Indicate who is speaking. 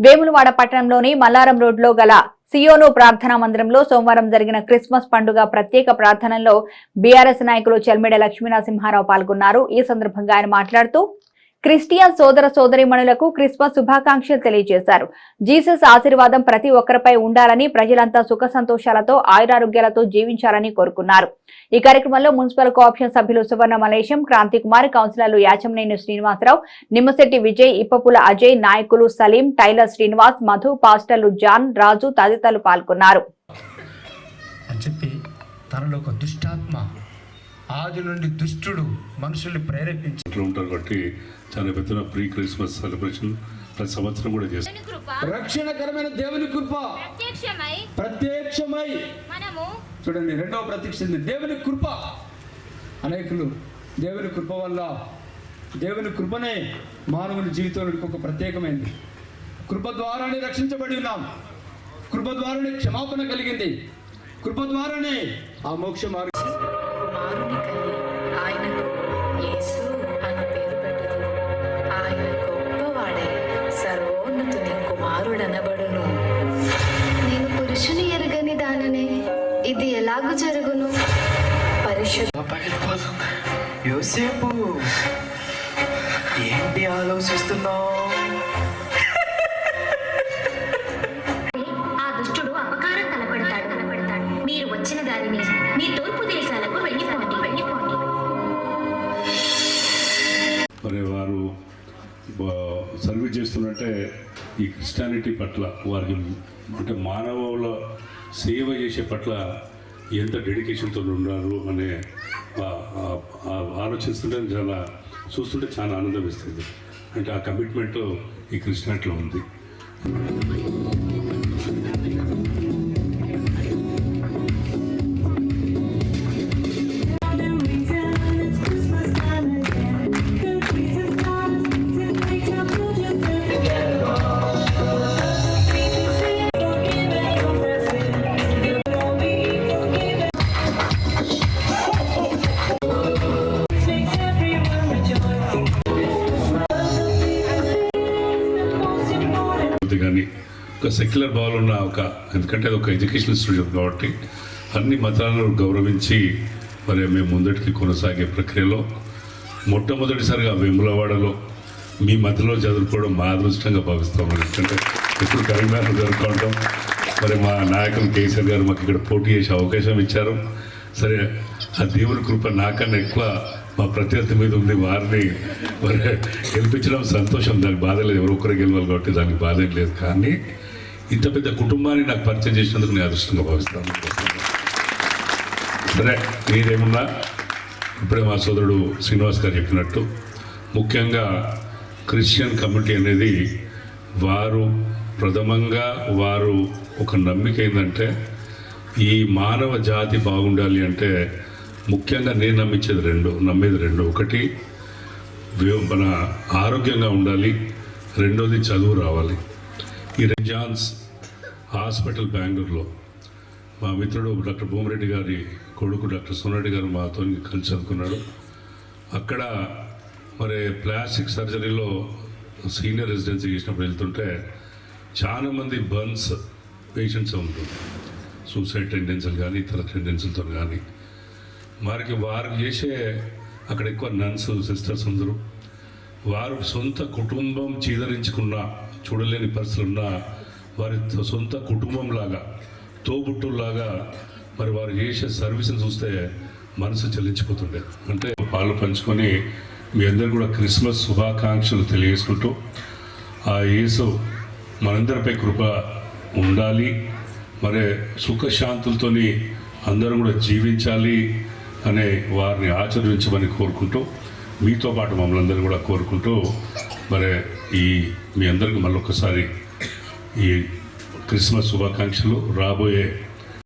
Speaker 1: వేములవాడ పట్టణంలోని మల్లారం రోడ్లో గల సియోను ప్రార్థనా మందిరంలో సోమవారం జరిగిన క్రిస్మస్ పండుగ ప్రత్యేక ప్రార్థనలో బీఆర్ఎస్ నాయకులు చెల్మిడ లక్ష్మీనరసింహారావు పాల్గొన్నారు. ఈ సందర్భంగా ఆయన మాట్లాడుతూ క్రిస్టియన్ సోదర సోదరిమణులకు క్రిస్మస్ శుభాకాంక్షలు తెలియజేశారు. జీసస్ ఆశీర్వాదం ప్రతి ఒక్కరిపై ఉండాలని ప్రజలంతా సుఖ సంతోషాలతో ఆయురారోగ్యాలతో జీవించాలని కోరుకున్నారు. ఈ కార్యక్రమంలో మున్సిపల్ కోఆప్షన్ సభ్యులు సువర్ణ మలేశం క్రాంతి కుమార్ కౌన్సిలర్లు యాచమనేని శ్రీనివాసరావు నిమ్మశెట్టి విజయ్ ఇప్పపుల అజయ్ నాయకులు సలీం టైలర్ శ్రీనివాస్ మధు పాస్టర్లు జాన్ రాజు తదితరులు పాల్గొన్నారు.
Speaker 2: అని చెప్పి తనలో ఒక దుష్టాత్మ ఆది నుండి దుష్టుడు మనుషుల్ని ప్రేరేపించి
Speaker 3: ఉంటారు కాబట్టి చాలా పెద్ద ప్రీ క్రిస్మస్ సెలబ్రేషన్ ప్రతి సంవత్సరం కూడా చేస్తారు.
Speaker 4: కృప
Speaker 2: రక్షణకరమైన దేవుని కృప
Speaker 4: ప్రత్యక్షమై
Speaker 2: ప్రత్యక్షమై
Speaker 4: మనము
Speaker 2: చూడండి రెండవ ప్రత్యక్ష దేవుని కృప. అనేకులు దేవుని కృప వల్ల దేవుని కృపనే మానవుని జీవితంలో ఒక ప్రత్యేకమైంది. కృప ద్వారానే రక్షించబడి ఉన్నాం. కృప ద్వారానే క్షమాపణ కలిగింది. కృప ద్వారానే ఆ మోక్ష మార్గం
Speaker 5: కుమారుని కని ఆయనకు యేసు అను పేరు పెట్టదు. ఆయన గొప్పవాడై సర్వోన్నతుని కుమారుడనబడును.
Speaker 6: నేను పురుషుని ఎరగని దాననే ఇది ఎలాగు జరుగును? పరిశుద్ధ
Speaker 7: పగిలిపోదు యోసేపు ఏంటి ఆలోచిస్తున్నావు?
Speaker 3: సర్వీస్ చేస్తున్నట్టే ఈ క్రిస్టియానిటీ పట్ల వారికి అంటే మానవుల సేవ చేసే పట్ల ఎంత డెడికేషన్తో ఉన్నారు అనే ఆలోచిస్తుంటే చాలా చూస్తుంటే చాలా ఆనందం ఇస్తుంది అంటే ఆ కమిట్మెంట్ ఈ క్రిస్టియానిటీలో ఉంది. కాబట్టి కానీ ఒక సెక్యులర్ భావన ఉన్న ఒక ఎందుకంటే అది ఒక ఎడ్యుకేషన్ ఇన్స్టిట్యూషన్ కాబట్టి అన్ని మతాలను గౌరవించి మరి మేము ముందటికి కొనసాగే ప్రక్రియలో మొట్టమొదటిసారిగా వెములవాడలో మీ మధ్యలో చదువుకోవడం మా అదృష్టంగా భావిస్తాం ఎందుకంటే ఇప్పుడు కరీంనగర్ జరుపుకోవడం మరి మా నాయకులు కేసీఆర్ గారు మాకు ఇక్కడ పోటీ చేసే అవకాశం ఇచ్చారు. సరే ఆ దేవుని కృప నాకన్నా ఎక్కువ మా ప్రత్యర్థి మీద ఉంది. వారిని మరి గెలిపించడం సంతోషం. దానికి బాధ లేదు. ఎవరు ఒక్కరే గెలవాలి కాబట్టి దానికి బాధ లేదు. కానీ ఇంత పెద్ద కుటుంబాన్ని నాకు పరిచయం చేసినందుకు నేను అదృష్టంగా భావిస్తాను సరే మీరేమున్నా? ఇప్పుడే మా సోదరుడు శ్రీనివాస్ గారు చెప్పినట్టు ముఖ్యంగా క్రిస్టియన్ కమ్యూనిటీ అనేది వారు ప్రథమంగా వారు ఒక నమ్మిక ఏంటంటే ఈ మానవ జాతి బాగుండాలి అంటే ముఖ్యంగా నేను నమ్మించేది రెండు నమ్మేది రెండు. ఒకటి మన ఆరోగ్యంగా ఉండాలి. రెండోది చదువు రావాలి. ఈ రెజాన్స్ హాస్పిటల్ బెంగళూరులో మా మిత్రుడు డాక్టర్ భూమిరెడ్డి గారి కొడుకు డాక్టర్ సోనారెడ్డి గారు మాతో కలిసి చదువుకున్నాడు. అక్కడ మరి ప్లాస్టిక్ సర్జరీలో సీనియర్ రెసిడెన్సీ చేసినప్పుడు వెళ్తుంటే చాలామంది బర్న్స్ పేషెంట్స్ ఉంటుంది సూసైడ్ టెండెన్సీలు కానీ ఇతర టెండెన్సీలతో కానీ వారికి వారు చేసే అక్కడ ఎక్కువ నన్స్ సిస్టర్స్ అందరూ వారు సొంత కుటుంబం చీదరించుకున్న చూడలేని పరిస్థితులు ఉన్న వారి సొంత కుటుంబం లాగా తోబుట్టులాగా మరి వారు చేసే సర్వీసులు చూస్తే మనసు చెల్లించిపోతుండే అంటే పాలు పంచుకొని మీ అందరు కూడా క్రిస్మస్ శుభాకాంక్షలు తెలియజేసుకుంటూ ఆ యేసు మనందరిపై కృప ఉండాలి మరి సుఖశాంతులతోని అందరం కూడా జీవించాలి అనే వారిని ఆచరించమని కోరుకుంటూ మీతో పాటు మమ్మల్ని అందరూ కూడా కోరుకుంటూ మరి ఈ మీ అందరికీ మళ్ళొకసారి ఈ క్రిస్మస్ శుభాకాంక్షలు. రాబోయే